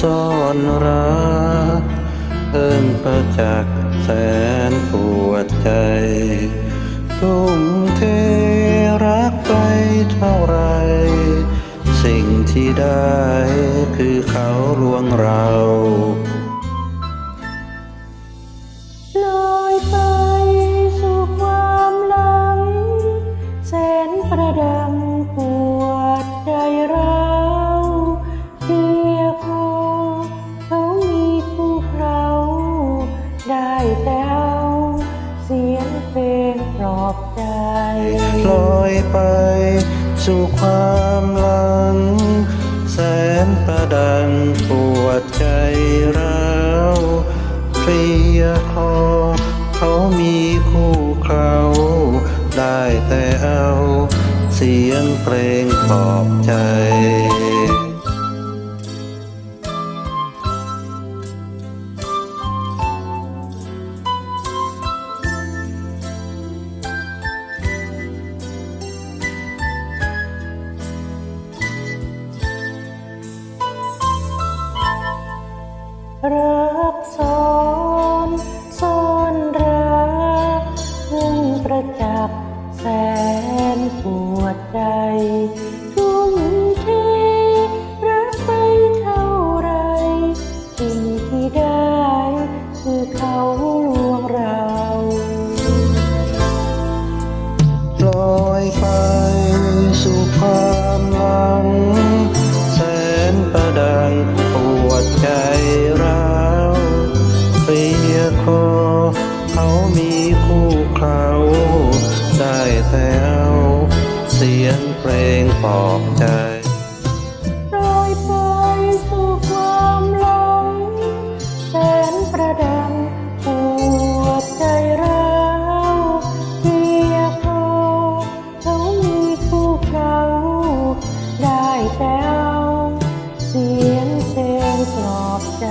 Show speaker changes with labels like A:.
A: ซ่อนรักเอิ้
B: นประจักษ์แสนปวดใจ ทุ่มเทรักไปเท่าไร สิ่งที่ได้คือเขาลวงเรา อ
A: ยไป สู่ความหลัง แสนประดังปวดใจเราเพลียคอเขามีคู่เขาได้แต่เอา เสียงเพลงปลอบใจ
B: รักซ้อนซ้อนรักเพิ่งประจักษ์แสนปวดใจ ว เสียงเพลงปลอบใจล
A: อยไปสู่ความหลงแสนประดังปวดใจราเพียเขาเขผู้เขาได้แต่เอาเสียงเพลงปลอบใจ